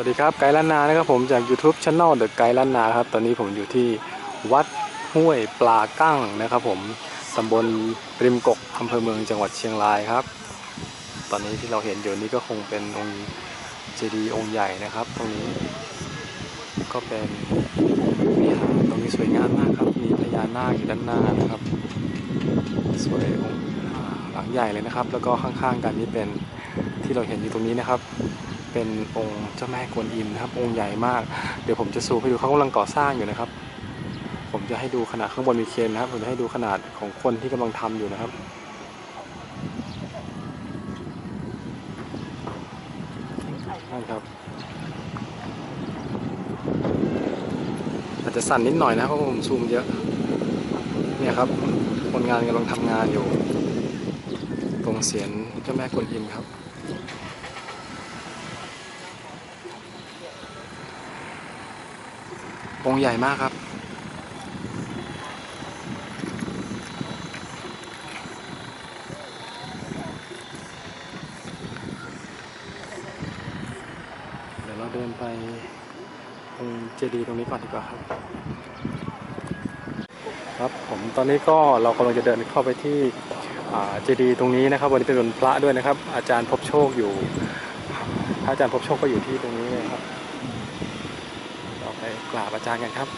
วัสดีครับไกด์ล้านนานะครับผมจาก YouTube Channel The ไกด์ล้านนาครับตอนนี้ผมอยู่ที่วัดห้วยปลากั้งนะครับผมตำบลริมกกอำเภอเมืองจังหวัดเชียงรายครับ ตอนนี้ที่เราเห็นอยู่นี้ก็คงเป็นองค์เจดีย์องค์ใหญ่นะครับ ตรงนี้ก็เป็นวิหารตรงนี้สวยงามมากครับมีพญานาคอยู่ด้านหน้านะครับ สวยองค์หลังใหญ่เลยนะครับ แล้วก็ข้างๆกันนี้เป็นที่เราเห็นอยู่ตรงนี้นะครับ เป็นองค์เจ้าแม่กวนอิมนะครับ องค์ใหญ่มาก เดี๋ยวผมจะซูมให้ดูเขากำลังก่อสร้างอยู่นะครับ ผมจะให้ดูขนาดข้างบนมีเคนนะครับ ผมจะให้ดูขนาดของคนที่กำลังทำอยู่นะครับนั่นครับ อาจจะสั่นนิดหน่อยนะเพราะผมซูมเยอะ เนี่ยครับคนงานกำลังทำงานอยู่ ตรงเสียนเจ้าแม่กวนอิมครับ องค์ใหญ่มากครับ เดี๋ยวเราเดินไปตรงเจดีย์ตรงนี้ก่อนดีกว่าครับ ครับผมตอนนี้ก็เรากำลังจะเดินเข้าไปที่เจดีย์ตรงนี้นะครับ วันนี้เป็นวันพระด้วยนะครับ อาจารย์พบโชคอยู่ อาจารย์พบโชคก็อยู่ที่ตรงนี้เลยครับ ไปกราบอาจารย์กันครับ